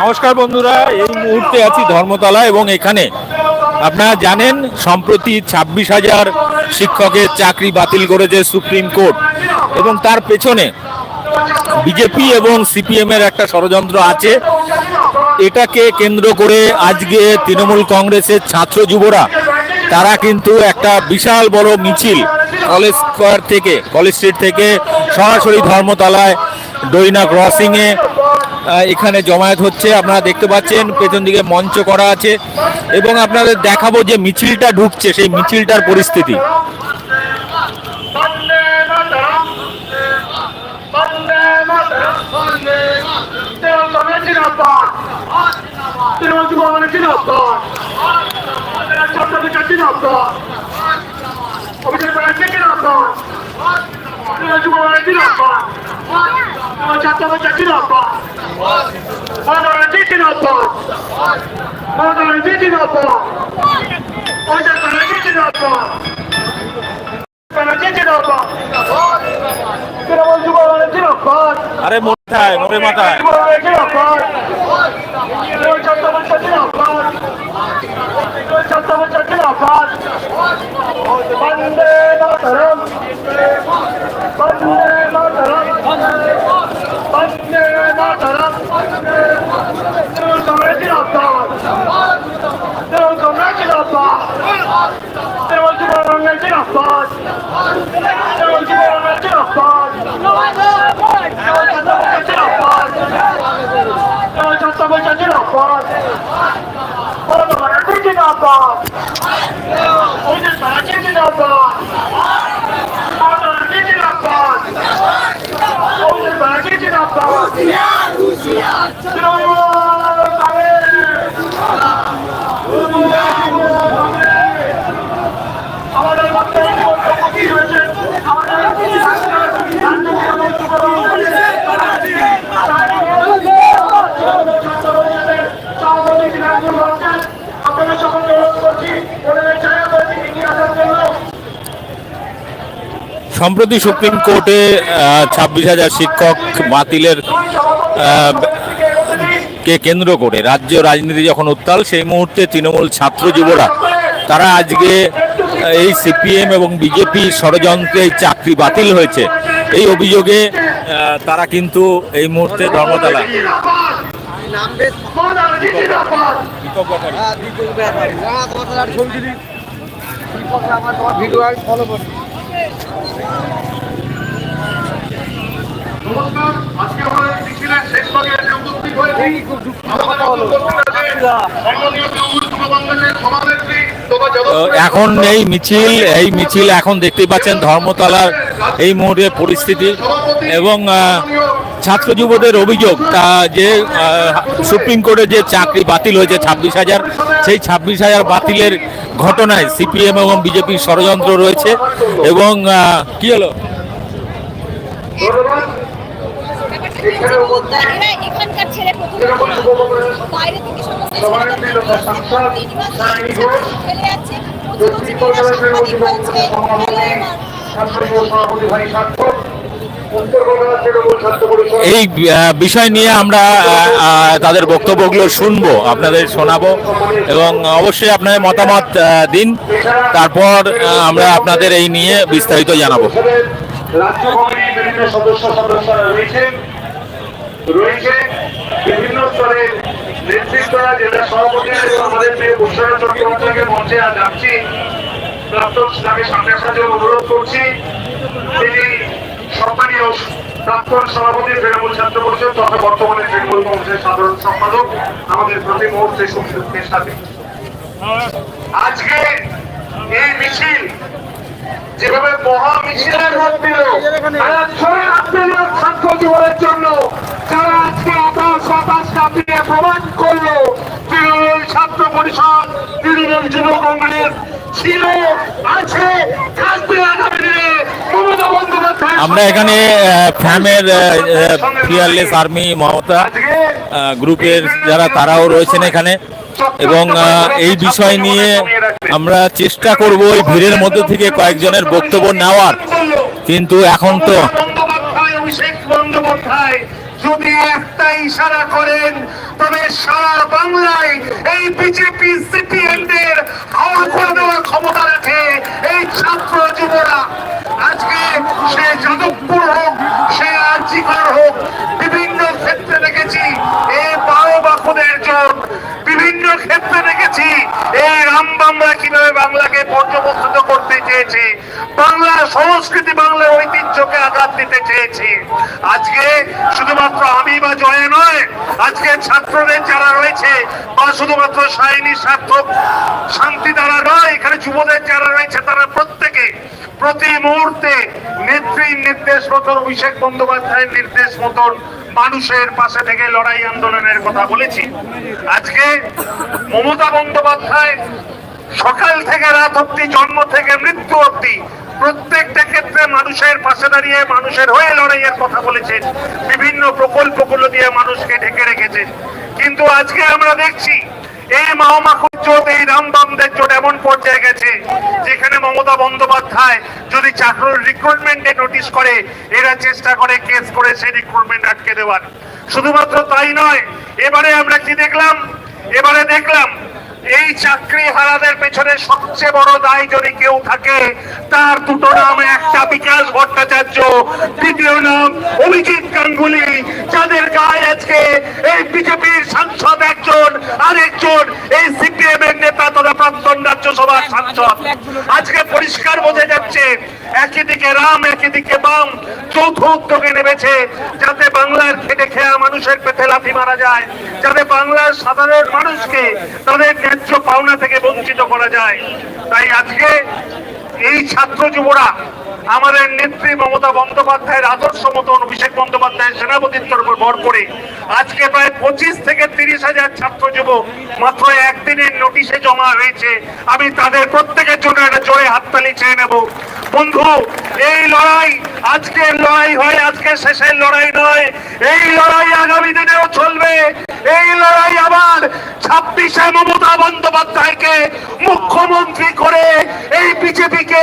নমস্কার বন্ধুরা, এই মুহূর্তে আছি ধর্মতলা এবং এখানে আপনারা জানেন, সম্প্রতি ছাব্বিশ হাজার শিক্ষকের চাকরি বাতিল করেছে সুপ্রিম কোর্ট এবং তার পেছনে বিজেপি এবং সিপিএম এর একটা ষড়যন্ত্র আছে। এটাকে কেন্দ্র করে আজকে তৃণমূল কংগ্রেসের ছাত্র যুবরা, তারা কিন্তু একটা বিশাল বড় মিছিল কলেজ স্কোয়ার থেকে, কলেজ স্ট্রিট থেকে সরাসরি ধর্মতলায় ডইনা ক্রসিংয়ে এখানে জমায়েত হচ্ছে। আপনারা দেখতে পাচ্ছেন, পেছন দিকে মঞ্চ করা আছে। এবং আপনাদের দেখাবো যে মিছিলটা ঢুকছে, সেই মিছিলটার পরিস্থিতি। মাতরম বন্দে মাতরম বন্দে তৃণমূল কংগ্রেস জিন্দাবাদ তৃণমূল যুব কংগ্রেস জিন্দাবাদ ছাত্র বিকাশ জিন্দাবাদ অভিষেক ব্যানার্জি জিন্দাবাদ তৃণমূল যুব কংগ্রেস জিন্দাবাদ তৃণমূল ছাত্র বিকাশ জিন্দাবাদ মমতা ব্যানার্জি জিন্দাবাদ মমতা ব্যানার্জি জিন্দাবাদ অভিষেক ব্যানার্জি জিন্দাবাদ ব্যানার্জি জিন্দাবাদ তৃণমূল যুব কংগ্রেস জিন্দাবাদ আরে মাথায় মোড়ে মাথায়। বন্দে মাতরম। বন্দে মাতরম বন্দে মাতরম তৃণমূল কংগ্রেস জিন্দাবাদ তৃণমূল কংগ্রেস জিন্দাবাদ তৃণমূল যুব কংগ্রেস জিন্দাবাদ তৃণমূল যুব কংগ্রেস জিন্দাবাদ আমাদের বক্তব্য কি হয়েছে আমাদের আপনাদের সকলকে অনুরোধ করছি ওনাদের ছায়া করে এগিয়ে আসার জন্য সম্প্রতি সুপ্রিম কোর্টে ছাব্বিশ হাজার শিক্ষক বাতিলের কে কেন্দ্র করে রাজ্য রাজনীতি যখন উত্তাল, সেই মুহূর্তে তৃণমূল ছাত্র যুবরা, তারা আজকে এই সিপিএম এবং বিজেপি ষড়যন্ত্রে চাকরি বাতিল হয়েছে। এই অভিযোগে তারা কিন্তু এই মুহূর্তে ধর্মতলা। এখন এই মিছিল এই মিছিল এখন দেখতে পাচ্ছেন ধর্মতলার এই মুহূর্তে পরিস্থিতি। এবং ছাত্র যুবদের অভিযোগ, তা যে সুপ্রিম কোর্টে যে চাকরি বাতিল হয়েছে ছাব্বিশ হাজার, সেই ছাব্বিশ হাজার বাতিলের ঘটনায় সিপিএম এবং বিজেপির ষড়যন্ত্র রয়েছে এবং কি হলো? এই বিষয় নিয়ে আমরা তাদের বক্তব্যগুলো শুনব, আপনাদের শোনাবো, এবং অবশ্যই আপনাদের মতামত দিন। তারপর আমরা আপনাদের এই নিয়ে বিস্তারিত জানাব। সম্মানীয় প্রাক্তন সভাপতি তৃণমূল ছাত্র পরিষদ তথা বর্তমানে তৃণমূল কংগ্রেসের সাধারণ সম্পাদক আমাদের প্রতি মুহূর্তে সংসদের সাথে আজকে এই মিছিল, যেভাবে মহা রূপ দিল ছাত্র জীবনের জন্য। যারা আজকে আকাশ বাতাস কাঁপিয়ে প্রমাণ করল, তৃণমূল ছাত্র পরিষদ, তৃণমূল যুব কংগ্রেস ছিল, আছে, থাকবে আগামী আমরা এখানে ফ্যামের ফিয়ারলেস আর্মি মমতা গ্রুপের যারা, তারাও রয়েছেন এখানে। এবং এই বিষয় নিয়ে আমরা চেষ্টা করব ওই ভিড়ের মধ্যে থেকে কয়েকজনের বক্তব্য নেওয়ার। কিন্তু এখন তো যদি একটা ইশারা করেন, তবে সারা বাংলায় এই বিজেপি সিপিএম দের হাওয়া করে দেওয়ার ক্ষমতা রাখে এই ছাত্র যুবরা, আজকে সে যাদবপুর হোক, সে আর্জিকর হোক, বিভিন্ন ক্ষেত্রে দেখেছি এই বারো বাকুদের জোট, বিভিন্ন ক্ষেত্রে দেখেছি এই রামবামরা কীভাবে বাংলাকে পর্যবস্তিত করতে চেয়েছে। বাংলার সংস্কৃতি, বাংলার ঐতিহ্যকে আঘাত দিতে চেয়েছে। আজকে শুধুমাত্র আমি বা জয় নয়, আজকে ছাত্রদের যারা রয়েছে বা শুধুমাত্র সায়নী সার্থক শান্তি দ্বারা নয়, এখানে যুবদের যারা রয়েছে, তারা প্রত্যেকে প্রতি মুহূর্তে নেত্রীর নির্দেশ মতন, অভিষেক বন্দ্যোপাধ্যায়ের নির্দেশ মতন মানুষের পাশে থেকে লড়াই আন্দোলনের কথা বলেছি। আজকে মমতা বন্দ্যোপাধ্যায় সকাল থেকে রাত অব্দি জন্ম থেকে মৃত্যু অব্দি প্রত্যেকটা ক্ষেত্রে মানুষের পাশে দাঁড়িয়ে মানুষের হয়ে লড়াইয়ের কথা বলেছেন। বিভিন্ন প্রকল্পগুলো দিয়ে মানুষকে ঢেকে রেখেছেন। কিন্তু আজকে আমরা দেখছি, এই মহামাকুর জোট এই রামবামদের জোট এমন পর্যায়ে গেছে, যেখানে মমতা বন্দ্যোপাধ্যায় যদি চাকরির রিক্রুটমেন্টে নোটিশ করে, এরা চেষ্টা করে কেস করে সেই রিক্রুটমেন্ট আটকে দেওয়ার। শুধুমাত্র তাই নয়, এবারে আমরা কি দেখলাম? এবারে দেখলাম এই চাকরি হারাদের পেছনে সবচেয়ে বড় দায় যদি কেউ থাকে, তার দুটো নাম, একটা বিকাশ ভট্টাচার্য, দ্বিতীয় নাম অভিজিৎ গাঙ্গুলি, যাদের গায়ে আজকে এই বিজেপির সাংসদ একজন, আরেকজন, এই সিপিএম এর নেতা তথা প্রাক্তন রাজ্যসভার সাংসদ। আজকে পরিষ্কার বোঝা যাচ্ছে একই দিকে রাম একই দিকে বাম চৌথ উদ্যোগে নেমেছে যাতে বাংলার খেটে খেয়া মানুষের পেটে লাথি মারা যায়, যাতে বাংলার সাধারণ মানুষকে তাদের ন্যায্য পাওনা থেকে বঞ্চিত করা যায়। তাই আজকে এই ছাত্র যুবরা, আমাদের নেত্রী মমতা বন্দ্যোপাধ্যায়ের আদর্শ মতন অভিষেক বন্দ্যোপাধ্যায়ের সেনাপতিত্বের উপর ভর করে আজকে প্রায় পঁচিশ থেকে তিরিশ হাজার ছাত্র যুবক মাত্র একদিনের নোটিশে জমা হয়েছে। আমি তাদের প্রত্যেকের জন্য একটা জোরে হাততালি চেয়ে নেব। বন্ধু, এই লড়াই আজকের লড়াই হয় আজকে শেষের লড়াই নয়। এই লড়াই আগামী দিনেও চলবে। এই লড়াই আবার ছাব্বিশে মমতা বন্দ্যোপাধ্যায়কে মুখ্যমন্ত্রী বিজেপিকে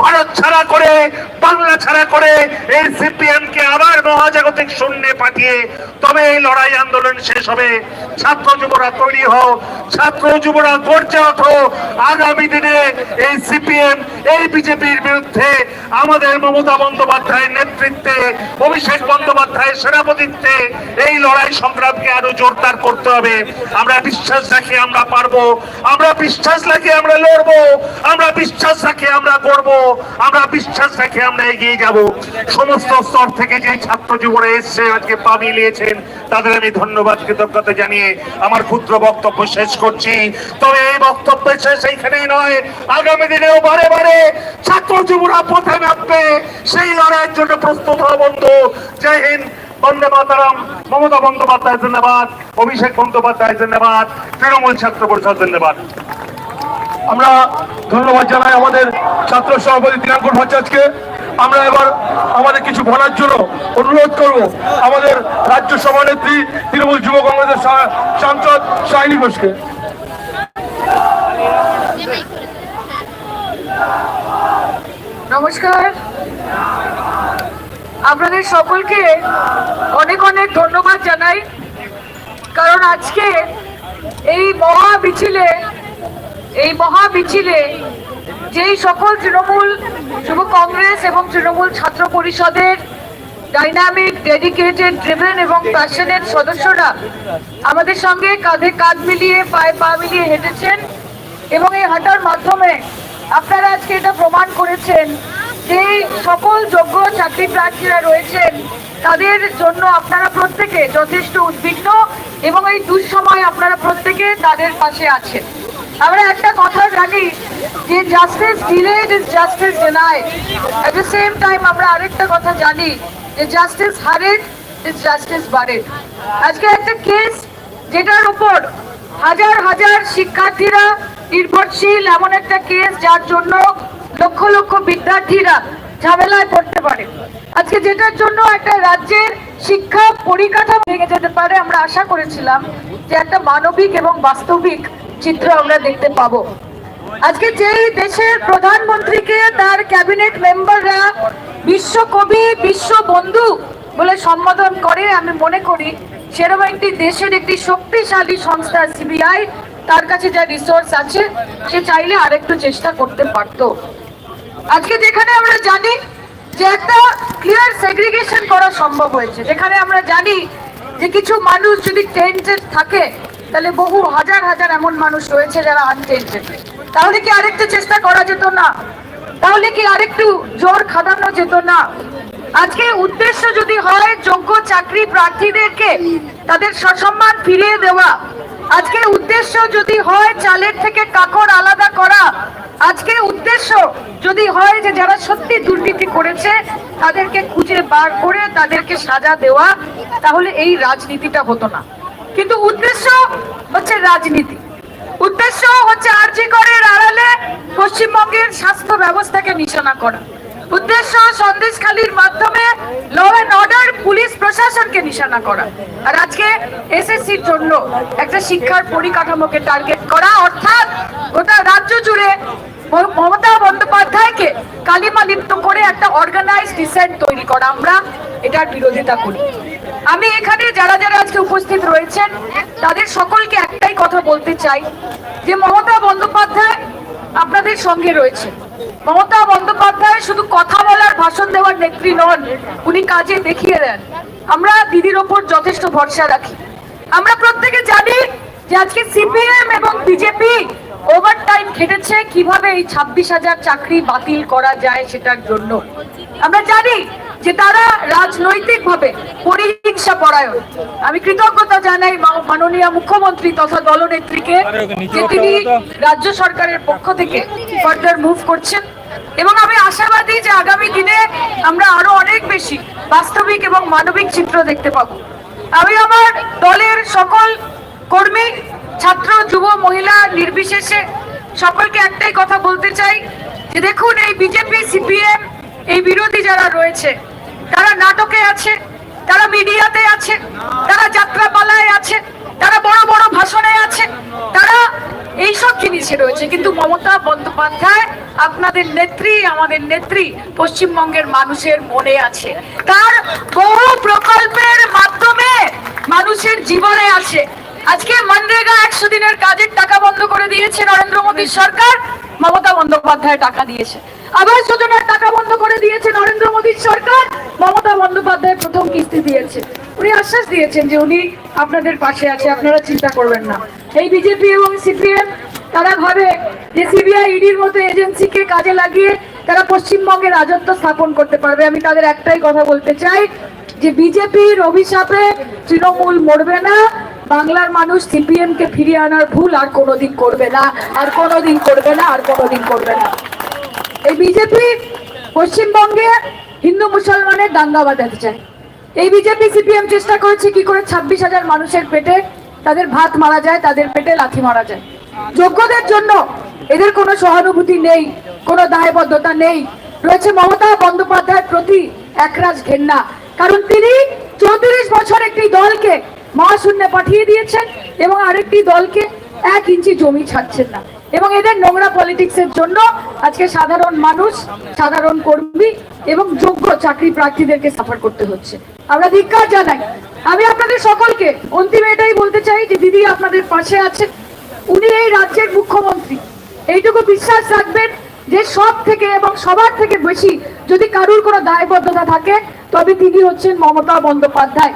ভারত ছাড়া করে বাংলা ছাড়া করে এই সিপিএম কে আবার মহাজাগতিক শূন্যে পাঠিয়ে তবে এই লড়াই আন্দোলন শেষ হবে। ছাত্র যুবরা তৈরি হও। ছাত্র যুবরা গর্জে ওঠো। আগামী দিনে এই সিপিএম, এই বিজেপির বিরুদ্ধে আমাদের মমতা বন্দ্যোপাধ্যায়ের নেতৃত্বে, অভিষেক বন্দ্যোপাধ্যায়ের সেনাপতিত্বে এই লড়াই সংগ্রামকে আরও জোরদার করতে হবে। আমরা বিশ্বাস রাখি আমরা পারব। আমরা বিশ্বাস রাখি আমরা লড়বো। আমরা বিশ্বাস রাখি আমরা করব আমরা বিশ্বাস রাখি আমরা এগিয়ে যাব। সমস্ত স্তর থেকে যে ছাত্র যুবরা এসছে, আজকে পা মিলিয়েছেন, তাদের আমি ধন্যবাদ, কৃতজ্ঞতা জানিয়ে আমার ক্ষুদ্র বক্তব্য শেষ করছি। তবে এই বক্তব্য শেষ এইখানেই নয়। আগামী দিনেও বারে বারে ছাত্র যুবরা পথে নামবে। সেই লড়াইয়ের জন্য প্রস্তুত হওয়া বন্ধু। জয় হিন্দ, বন্দে মাতারাম। মমতা বন্দ্যোপাধ্যায় ধন্যবাদ অভিষেক বন্দ্যোপাধ্যায় ধন্যবাদ তৃণমূল ছাত্র পরিষদ ধন্যবাদ আমরা ধন্যবাদ জানাই আমাদের ছাত্র সভাপতি দিনাঙ্কুর ভট্টাচার্যকে। আমরা এবার আমাদের কিছু বলার জন্য অনুরোধ করব। আমাদের রাজ্য সভানেত্রী তৃণমূল যুব কংগ্রেসের সাংসদ সাইনি ঘোষকে। নমস্কার। আপনাদের সকলকে অনেক অনেক ধন্যবাদ জানাই। কারণ আজকে এই মহা মিছিলে, এই মহা মিছিলে যেই সকল তৃণমূল, যুব কংগ্রেস এবং তৃণমূল ছাত্র পরিষদের ডাইনামিক ডেডিকেটেড ড্রিভেন এবং প্যাশনেট সদস্যরা আমাদের সঙ্গে কাঁধে কাঁধ মিলিয়ে, পায়ে পা মিলিয়ে হেঁটেছেন এবং এই হাঁটার মাধ্যমে আপনারা আজকে এটা প্রমাণ করেছেন যে সকল যোগ্য চাকরি প্রার্থীরা রয়েছেন, তাদের জন্য আপনারা প্রত্যেকে যথেষ্ট উদ্বিগ্ন এবং এই দুঃসময় আপনারা প্রত্যেকে তাদের পাশে আছেন। আমরা একটা কথা জানি যে justice delayed is justice denied at the same time আমরা আরেকটা কথা জানি যে justice hurried is justice buried আজকে একটা কেস যেটার উপর হাজার হাজার শিক্ষার্থীরা নির্ভরশীল, এমন একটা কেস যার জন্য লক্ষ লক্ষ বিদ্যার্থীরা ঝামেলায় পড়তে পারে। আজকে যেটার জন্য একটা রাজ্যের শিক্ষা পরিকাঠামো ভেঙে যেতে পারে, আমরা আশা করেছিলাম যে একটা মানবিক এবং বাস্তবিক চিত্র আমরা দেখতে পাবো। আজকে যেই দেশের প্রধানমন্ত্রীকে তার ক্যাবিনেট মেম্বাররা বিশ্বকবি বিশ্ব বন্ধু বলে সম্বোধন করে, আমি মনে করি সেরকম একটি দেশের একটি শক্তিশালী সংস্থা সিবিআই তার কাছে যা রিসোর্স আছে, সে চাইলে আরেকটু চেষ্টা করতে পারতো। আজকে যেখানে আমরা জানি যে একটা ক্লিয়ার সেগ্রিগেশন করা সম্ভব হয়েছে, যেখানে আমরা জানি যে কিছু মানুষ যদি টেন্টেড থাকে তাহলে বহু হাজার হাজার এমন মানুষ রয়েছে যারা আনটেন্টেড তাহলে কি আরেকটু চেষ্টা করা যেত না? তাহলে কি আরেকটু জোর খাদানো যেত না? আজকে উদ্দেশ্য যদি হয় যোগ্য চাকরি প্রার্থীদেরকে তাদের সসম্মান ফিরিয়ে দেওয়া। আজকে উদ্দেশ্য যদি হয় চালের থেকে কাকড় আলাদা করা। আজকে উদ্দেশ্য যদি হয় যে যারা সত্যি দুর্নীতি করেছে, তাদেরকে খুঁজে বার করে তাদেরকে সাজা দেওয়া, তাহলে এই রাজনীতিটা হতো না। কিন্তু উদ্দেশ্য হচ্ছে রাজনীতি। উদ্দেশ্য হচ্ছে আরজি করের আড়ালে পশ্চিমবঙ্গের স্বাস্থ্য ব্যবস্থাকে নিশানা করা। উদ্দেশ্য সন্দেশখালীর মাধ্যমে ল অ্যান্ড অর্ডার পুলিশ প্রশাসনকে নিশানা করা। আর আজকে এসএসসির জন্য একটা শিক্ষার পরিকাঠামোকে টার্গেট করা। অর্থাৎ গোটা রাজ্য জুড়ে মমতা বন্দ্যোপাধ্যায়কে কালিমা লিপ্ত করে একটা অর্গানাইজ ডিসেন্ট তৈরি করা। আমরা এটার বিরোধিতা করি। আমি এখানে যারা যারা আজকে উপস্থিত রয়েছেন, তাদের সকলকে একটাই কথা বলতে চাই, যে মমতা বন্দ্যোপাধ্যায় আপনাদের সঙ্গে রয়েছে মমতা বন্দ্যোপাধ্যায় শুধু কথা বলার ভাষণ দেওয়ার নেত্রী নন, উনি কাজে দেখিয়ে দেন। আমরা দিদির ওপর যথেষ্ট ভরসা রাখি। আমরা প্রত্যেকে জানি যে আজকে সিপিএম এবং বিজেপি ওভার টাইম খেটেছে, কীভাবে এই ছাব্বিশ হাজার চাকরি বাতিল করা যায় সেটার জন্য। আমরা জানি যে তারা রাজনৈতিক ভাবে পরিহিংসা পরায়ণ। আমি কৃতজ্ঞতা জানাই মাননীয় মুখ্যমন্ত্রী তথা দলনেত্রীকে যে তিনি রাজ্য সরকারের পক্ষ থেকে ফার্দার মুভ করছেন। এবং আমি আশাবাদী যে আগামী দিনে আমরা আরও অনেক বেশি বাস্তবিক এবং মানবিক চিত্র দেখতে পাবো। আমি আমার দলের সকল কর্মী ছাত্র যুব মহিলা নির্বিশেষে সকলকে একটাই কথা বলতে চাই যে দেখুন এই বিজেপি সিপিএম এই বিরোধী যারা রয়েছে তারা নাটকে আছে, তারা মিডিয়াতে আছে, তারা যাত্রাপালায় আছে, তারা বড় বড় ভাষণে আছে, তারা এইসব জিনিসে রয়েছে। কিন্তু মমতা বন্দ্যোপাধ্যায় আপনাদের নেত্রী, আমাদের নেত্রী পশ্চিমবঙ্গের মানুষের মনে আছে। তার বহু প্রকল্পের মাধ্যমে মানুষের জীবনে আছে আজকে মনরেগা একশো দিনের কাজের টাকা বন্ধ করে দিয়েছে নরেন্দ্র মোদীর সরকার। মমতা বন্দ্যোপাধ্যায় টাকা দিয়েছে। আবাস যোজনার টাকা বন্ধ করে দিয়েছে নরেন্দ্র মোদীর সরকার। মমতা বন্দ্যোপাধ্যায় প্রথম কিস্তি দিয়েছে। উনি আশ্বাস দিয়েছেন যে উনি আপনাদের পাশে আছে, আপনারা চিন্তা করবেন না। এই বিজেপি এবং সিপিএম, তারা ভাবে যে সিবিআই ইডির মতো এজেন্সিকে কাজে লাগিয়ে তারা পশ্চিমবঙ্গে রাজত্ব স্থাপন করতে পারবে। আমি তাদের একটাই কথা বলতে চাই যে বিজেপির অভিশাপে তৃণমূল মরবে না। বাংলার মানুষ সিপিএম কে ফিরিয়ে আনার ভুল আর কোনোদিন করবে না, আর কোনোদিন করবে না, আর কোনোদিন করবে না। এই বিজেপি পশ্চিমবঙ্গে হিন্দু মুসলমানের দাঙ্গা বাঁধাতে চায় এই বিজেপি সিপিএম চেষ্টা করেছে কি করে ছাব্বিশ হাজার মানুষের পেটে তাদের ভাত মারা যায়, তাদের পেটে লাথি মারা যায়। যোগ্যদের জন্য এদের কোনো সহানুভূতি নেই, কোনো দায়বদ্ধতা নেই। রয়েছে মমতা বন্দ্যোপাধ্যায়ের প্রতি একরাজ ঘেন্না। কারণ তিনি চৌত্রিশ বছর একটি দলকে মহাশূন্যে পাঠিয়ে দিয়েছেন এবং আরেকটি দলকে এক ইঞ্চি জমি ছাড়ছেন না। এবং এদের নোংরা পলিটিক্সের জন্য আজকে সাধারণ মানুষ, সাধারণ কর্মী এবং যোগ্য চাকরি প্রার্থীদেরকে সাফার করতে হচ্ছে। আমরা ধিক্কার জানাই। আমি আপনাদের সকলকে অন্তিমে এটাই বলতে চাই যে দিদি আপনাদের পাশে আছে উনি এই রাজ্যের মুখ্যমন্ত্রী। এইটুকু বিশ্বাস রাখবেন যে সব থেকে এবং সবার থেকে বেশি যদি কারুর কোনো দায়বদ্ধতা থাকে, তবে তিনি হচ্ছেন মমতা বন্দ্যোপাধ্যায়।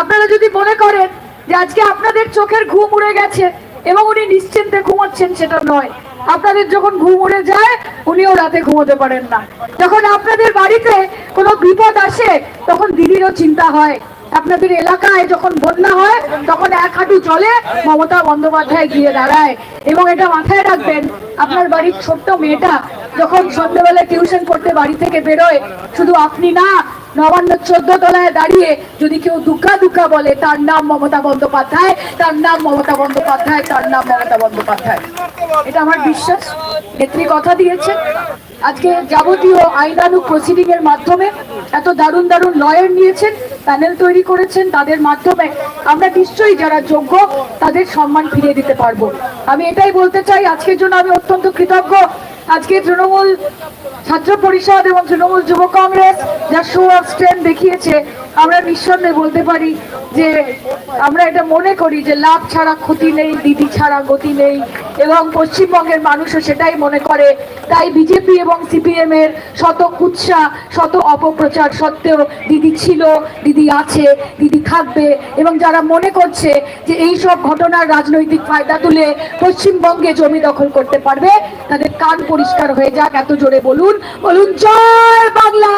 আপনারা যদি মনে করেন যে আজকে আপনাদের চোখের ঘুম উড়ে গেছে এবং উনি নিশ্চিন্তে ঘুমাচ্ছেন, সেটা নয়। আপনাদের যখন ঘুম উড়ে যায়, উনিও রাতে ঘুমোতে পারেন না। যখন আপনাদের বাড়িতে কোনো বিপদ আসে, তখন দিদিরও চিন্তা হয়। আপনাদের এলাকায় যখন বন্যা হয়, তখন এক হাঁটু জলে মমতা বন্দ্যোপাধ্যায় গিয়ে দাঁড়ায় এবং এটা মাথায় রাখবেন, আপনার বাড়ির ছোট্ট মেয়েটা যখন সন্ধ্যেবেলা টিউশন করতে বাড়ি থেকে বেরোয়, শুধু আপনি না নবান্ন চোদ্দ তলায় দাঁড়িয়ে যদি কেউ দুঃখা দুঃখা বলে, তার নাম মমতা বন্দ্যোপাধ্যায়, তার নাম মমতা বন্দ্যোপাধ্যায়, তার নাম মমতা বন্দ্যোপাধ্যায়। এটা আমার বিশ্বাস। নেত্রী কথা দিয়েছে আজকে যাবতীয় আইনানুক প্রসিডিং এর মাধ্যমে এত দারুণ দারুণ লয়ার নিয়েছেন প্যানেল তৈরি করেছেন, তাদের মাধ্যমে আমরা নিশ্চয়ই যারা যোগ্য, তাদের সম্মান ফিরিয়ে দিতে পারব। আমি এটাই বলতে চাই, আজকের জন্য আমি অত্যন্ত কৃতজ্ঞ। আজকে তৃণমূল ছাত্র পরিষদ এবং তৃণমূল যুব কংগ্রেস যা শো অফ স্ট্রেন দেখিয়েছে, আমরা নিঃসন্দেহে বলতে পারি যে আমরা এটা মনে করি যে লাভ ছাড়া ক্ষতি নেই, দিদি ছাড়া গতি নেই। এবং পশ্চিমবঙ্গের মানুষও সেটাই মনে করে। তাই বিজেপি এবং সিপিএম এর শত কুৎসা, শত অপপ্রচার সত্ত্বেও দিদি ছিল, দিদি আছে, দিদি থাকবে এবং যারা মনে করছে যে এই সব ঘটনার রাজনৈতিক ফায়দা তুলে পশ্চিমবঙ্গে জমি দখল করতে পারবে, তাদের কান পরিষ্কার হয়ে যাক। এত জোরে বলুন বলুন, জয় বাংলা!